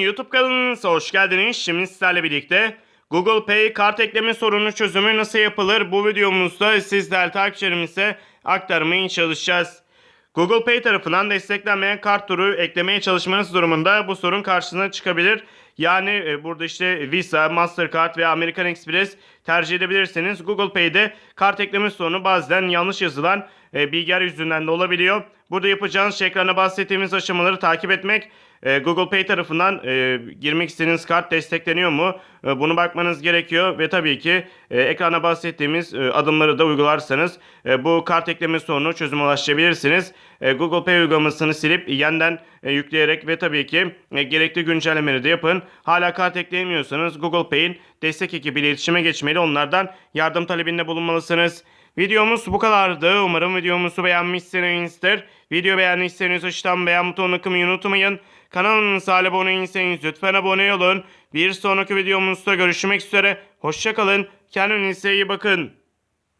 YouTube kanalınıza hoş geldiniz. Şimdi sizlerle birlikte Google Pay kart ekleme sorunu çözümü nasıl yapılır? Bu videomuzda sizler takipçilerimize aktarmaya çalışacağız. Google Pay tarafından desteklenmeyen kart turu eklemeye çalışmanız durumunda bu sorun karşısına çıkabilir. Yani e, burada işte Visa, Mastercard veya American Express tercih edebilirsiniz. Google Pay'de kart ekleme sorunu bazen yanlış yazılan e, bilgiler yüzünden de olabiliyor. Burada yapacağınız şey ekranda bahsettiğimiz aşamaları takip etmek. E, Google Pay tarafından e, girmek istediğiniz kart destekleniyor mu? E, bunu bakmanız gerekiyor ve tabii ki e, ekrana bahsettiğimiz e, adımları da uygularsanız e, bu kart ekleme sorunu çözüme ulaşabilirsiniz. E, Google Pay uygulamasını silip yeniden e, yükleyerek ve tabii ki e, gerekli güncellemeleri de yapın. Hala kart ekleyemiyorsanız Google Pay'in destek ekibiyle iletişime geçmeli onlardan yardım talebinde bulunmalısınız. Videomuz bu kadardı. Umarım videomuzu beğenmişsinizdir. Video beğendiyseniz aşağıdan beğen butonuna kılmayı unutmayın. Kanalımıza abone değilseniz lütfen abone olun. Bir sonraki videomuzda görüşmek üzere. Hoşçakalın. Kendinize iyi bakın.